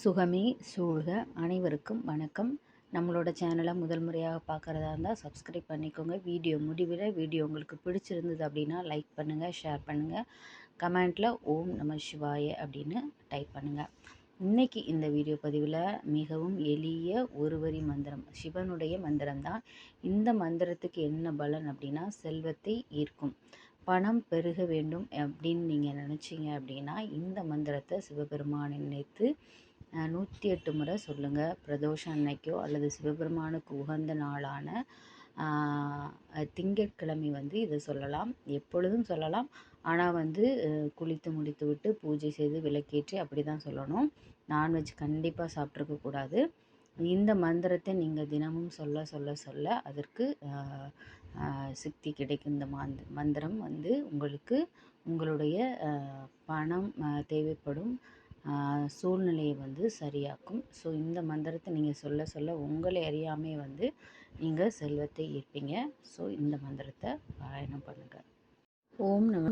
சுகமே சூழ்க அனைவருக்கும் வணக்கம். நம்மளோட சேனலை முதல் முறையாக பார்க்குறதா இருந்தால் சப்ஸ்கிரைப் பண்ணிக்கோங்க. வீடியோ முடிவில் வீடியோ உங்களுக்கு பிடிச்சிருந்தது அப்படின்னா லைக் பண்ணுங்கள் ஷேர் பண்ணுங்கள் கமெண்ட்டில் ஓம் நம சிவாய அப்படின்னு டைப் பண்ணுங்கள் இன்றைக்கி இந்த வீடியோ பதிவில் மிகவும் எளிய ஒரு வரி மந்திரம் சிவனுடைய மந்திரம் தான் இந்த மந்திரத்துக்கு என்ன பலன் அப்படின்னா செல்வத்தை ஈர்க்கும். பணம் பெருக வேண்டும் அப்படின்னு நீங்கள் நினச்சிங்க அப்படின்னா இந்த மந்திரத்தை சிவபெருமானை நினைத்து நூற்றி எட்டு முறை சொல்லுங்கள் பிரதோஷம் அன்னைக்கோ அல்லது சிவபெருமானுக்கு உகந்த நாளான திங்கட்கிழமை வந்து இதை சொல்லலாம். எப்பொழுதும் சொல்லலாம். ஆனால் வந்து குளித்து முடித்து விட்டு பூஜை செய்து விளக்கேற்றி அப்படி தான் சொல்லணும். நான்வெஜ் கண்டிப்பாக சாப்பிட்ருக்க கூடாது. இந்த மந்திரத்தை நீங்கள் தினமும் சொல்ல சொல்ல சொல்ல அதற்கு சக்தி கிடைக்கும். இந்த மந்த் மந்திரம் வந்து உங்களுக்கு உங்களுடைய பணம் தேவைப்படும். சூழ்நிலையை வந்து சரியாக்கும். ஸோ இந்த மந்திரத்தை நீங்கள் சொல்ல சொல்ல உங்களை அறியாமே வந்து நீங்கள் செல்வத்தை ஈர்ப்பீங்க. ஸோ இந்த மந்திரத்தை பாராயணம் பண்ணுங்கள் ஓம் நம